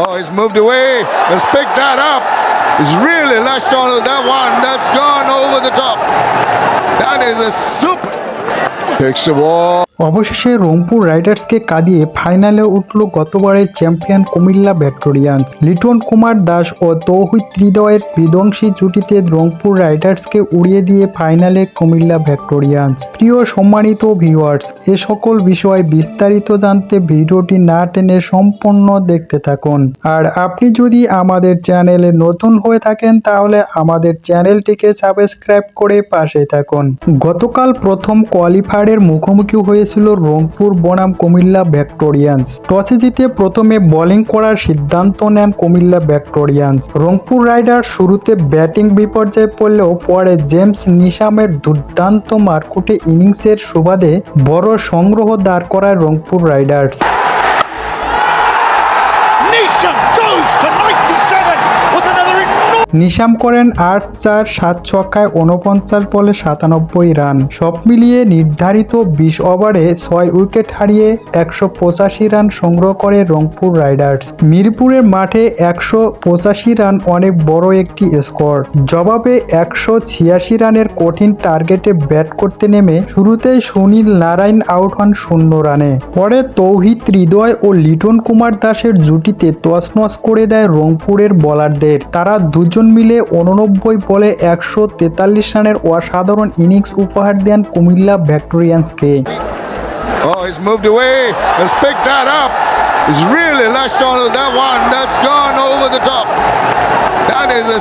Oh, he's moved away. Let's pick that up. He's really lashed on that one. That's gone over the top. That is a super. অবশেষে রংপুর রাইডার্সকে কাঁদিয়ে ফাইনালে উঠল গতবারের champion Comilla Victorians Liton Kumar Das ও তৌহিদ হৃদয়ের বিধ্বংসী জুটিতে রংপুর রাইডার্সকে উড়িয়ে দিয়ে ফাইনালে কুমিল্লা ভিক্টোরিয়ান্স প্রিয় সম্মানিত ভিউয়ার্স, এ সকল বিষয়ে বিস্তারিত জানতে ভিডিওটি না টেনে সম্পূর্ণ দেখতে থাকুন। আর আপনি যদি আমাদের চ্যানেলে নতুন হয়ে থাকেন, তাহলে আমাদের চ্যানেলটিকে সাবস্ক্রাইব করে পাশে থাকুন। গতকাল প্রথম কোয়ালিফায়ারের মুখোমুখি হয়েছিল রংপুর বনাম কুমিল্লা ভিক্টোরিয়ান্স। টসে জিতে প্রথমে বোলিং করার সিদ্ধান্ত নেন কুমিল্লা ভিক্টোরিয়ান্স। রংপুর রাইডার শুরুতে ব্যাটিং বিপর্যয়ে পড়লেও পরে জেমস নিশামের দুর্দান্ত মারকুটে ইনিংসের সুবাদে বড় সংগ্রহ দাঁড় করায় রংপুর রাইডার্স। নিশাম করেন আট চার সাত ছক্কায় উনপঞ্চাশ বলে সাতানব্বই রান। সব মিলিয়ে নির্ধারিত বিশ ওভারে ছয় উইকেট হারিয়ে একশো পঁচাশি রান সংগ্রহ করে রংপুর রাইডার্স। মিরপুরের মাঠে একশো পঁচাশি রান অনেক বড় একটি স্কোর। জবাবে একশো ছিয়াশি রানের কঠিন টার্গেটে ব্যাট করতে নেমে শুরুতেই সুনীল নারায়ণ আউট হন শূন্য রানে। পরে তৌহিদ হৃদয় ও লিটন কুমার দাসের জুটিতে তছনছ করে দেয় রংপুরের বোলারদের। তারা দুজন মিলে উননব্বই বলে একশো তেতাল্লিশ রানের অসাধারণ ইনিংস উপহার দেন Comilla ভ্যাক্টোরিয়ান্সকে Oh, he's moved away. Let's pick that up. He's really latched on that one. That's gone over the top. That is a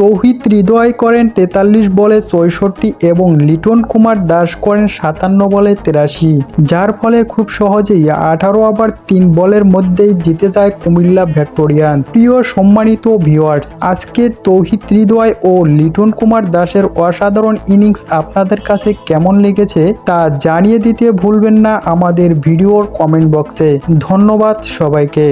তৌহিদ হৃদয় করেন তেতাল্লিশ বলে চৌষট্টি এবং লিটন কুমার দাস করেন সাতান্ন বলে তেরাশি, যার ফলে খুব সহজেই আঠারো ওভার তিন বলের মধ্যেই জিতে যায় কুমিল্লা ভিক্টোরিয়ান্স। প্রিয় সম্মানিত ভিউয়ার্স, আজকের তৌহিদ হৃদয় ও লিটন কুমার দাসের অসাধারণ ইনিংস আপনাদের কাছে কেমন লেগেছে তা জানিয়ে দিতে ভুলবেন না আমাদের ভিডিওর কমেন্ট বক্সে। ধন্যবাদ সবাইকে।